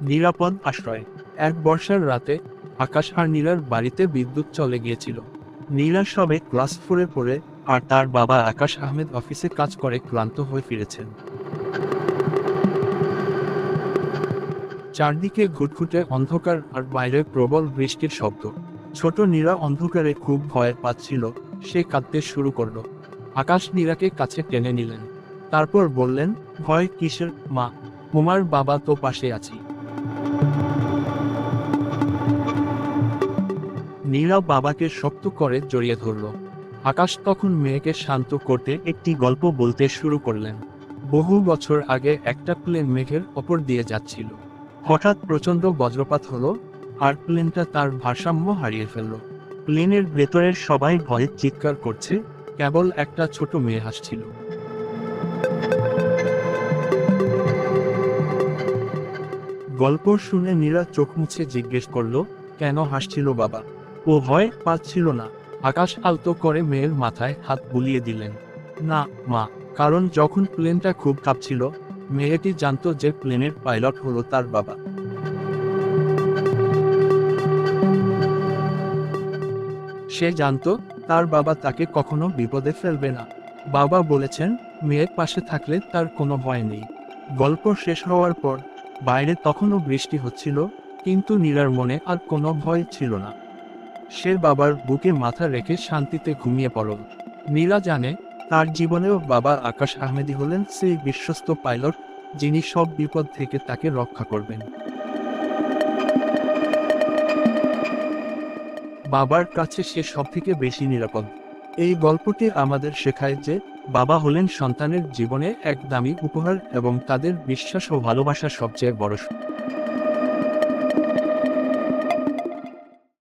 নিরাপদ আশ্রয়। এক বর্ষার রাতে আকাশ আর নীলার বাড়িতে বিদ্যুৎ চলে গিয়েছিল। নীলা সবে ক্লাস ফোরে পড়ে আর তার বাবা আকাশ আহমেদ অফিসে কাজ করে ক্লান্ত হয়ে ফিরেছেন। চারদিকে ঘুটঘুটে অন্ধকার আর বাইরে প্রবল বৃষ্টির শব্দ। ছোট নীরা অন্ধকারে খুব ভয় পাচ্ছিল, সে কাঁদতে শুরু করল। আকাশ নীরাকে কাছে টেনে নিলেন। তারপর বললেন, ভয় কিসের মা? তোমার বাবা তো পাশে আছি। নীরা বাবাকে শক্ত করে জড়িয়ে ধরল। আকাশ তখন মেয়েকে শান্ত করতে একটি গল্প বলতে শুরু করলেন। বহু বছর আগে একটা প্লেন মেঘের ওপর দিয়ে যাচ্ছিল। হঠাৎ প্রচণ্ড বজ্রপাত হলো আর প্লেনটা তার ভারসাম্য হারিয়ে ফেলল। প্লেনের ভেতরের সবাই ভয়ে চিৎকার করছে। কেবল একটা ছোট মেয়ে হাসছিল গল্প শুনে নীরা চোখ মুছে জিজ্ঞেস করল, কেন হাসছিল বাবা? ও ভয় পাচ্ছিল না। আকাশ আলতো করে মেয়ের মাথায় হাত বুলিয়ে দিলেন। না, মা, কারণ যখন প্লেনটা খুব কাঁপছিল, মেয়েটি জানতো যে প্লেনের পাইলট হলো তার বাবা। সে জানতো তার বাবা তাকে কখনো বিপদে ফেলবে না। বাবা বলেছেন, মেয়ের পাশে থাকলে তার কোনো ভয় নেই। গল্প শেষ হওয়ার পর বাইরে তখনও বৃষ্টি হচ্ছিল, কিন্তু নীলার মনে আর কোনো ভয় ছিল না। সে বাবার বুকে মাথা রেখে শান্তিতে ঘুমিয়ে পড়ল। নীলা জানে, তার জীবনেও বাবা আকাশ আহমেদি হলেন সেই বিশ্বস্ত পাইলট, যিনি সব বিপদ থেকে তাকে রক্ষা করবেন। বাবার কাছে সে সব থেকে বেশি নিরাপদ। এই গল্পটি আমাদের শেখায় যে বাবা হলেন সন্তানের জীবনে এক দামি উপহার এবং তাদের বিশ্বাস ও ভালোবাসা সবচেয়ে বড়।